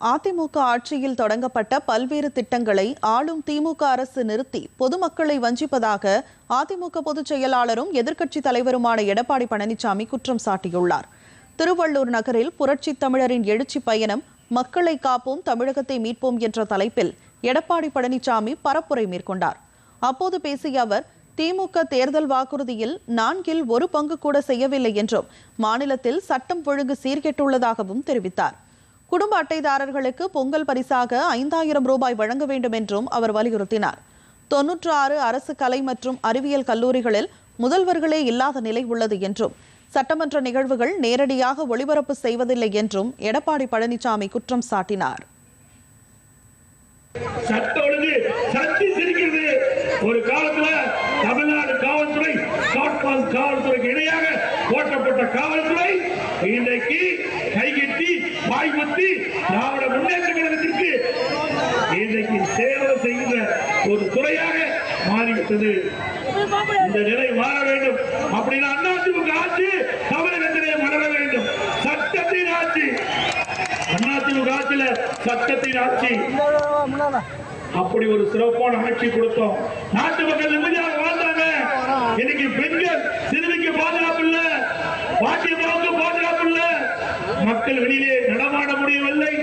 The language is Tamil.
அதிமுக ஆட்சியில் தொடங்கப்பட்ட பல்வேறு திட்டங்களை ஆளும் திமுக அரசு நிறுத்தி பொதுமக்களை வஞ்சிப்பதாக அதிமுக பொதுச் செயலாளரும் எதிர்க்கட்சித் தலைவருமான எடப்பாடி பழனிசாமி குற்றம் சாட்டியுள்ளார். திருவள்ளூர் நகரில் புரட்சி தமிழரின் எழுச்சி பயணம் மக்களை காப்போம் தமிழகத்தை மீட்போம் என்ற தலைப்பில் எடப்பாடி பழனிசாமி பரப்புரை மேற்கொண்டார். அப்போது பேசிய அவர் திமுக தேர்தல் வாக்குறுதியில் நான்கில் ஒரு பங்கு கூட செய்யவில்லை என்றும் மாநிலத்தில் சட்டம் ஒழுங்கு சீர்கெட்டுள்ளதாகவும் தெரிவித்தார். குடும்ப அட்டைதாரர்களுக்கு பொங்கல் பரிசாக ஐந்தாயிரம் ரூபாய் வழங்க வேண்டும் என்றும் அவர் வலியுறுத்தினார். தொன்னூற்று ஆறு அரசு கலை மற்றும் அறிவியல் கல்லூரிகளில் முதல்வர்களே இல்லாத நிலை உள்ளது என்றும் சட்டமன்ற நிகழ்வுகள் நேரடியாக ஒளிபரப்பு செய்வதில்லை என்றும் எடப்பாடி பழனிசாமி குற்றம் சாட்டினார். ஒரு காலத்துல தமிழ்நாடு காவல்துறை காவல்துறைக்கு இணையாக போட்டப்பட்ட காவல்துறை கைகட்டி வாய்மத்தி திராவிட முன்னேற்ற கழகத்திற்கு இன்றைக்கு சேவை செய்கின்ற ஒரு துறையாக மாறிவிட்டது. இந்த நிலை மாற வேண்டும். அப்படின்னா அதிமுக ஆட்சி தமிழகத்திலே மலர வேண்டும். சட்டத்தின் ஆட்சி. அதிமுக ஆட்சியில சட்டத்தின் ஆட்சி. அப்படி ஒரு சிறப்பான ஆட்சி கொடுத்தோம். நாட்டு மக்கள் மக்கள் வெளியிலே நடமாட முடியவில்லை.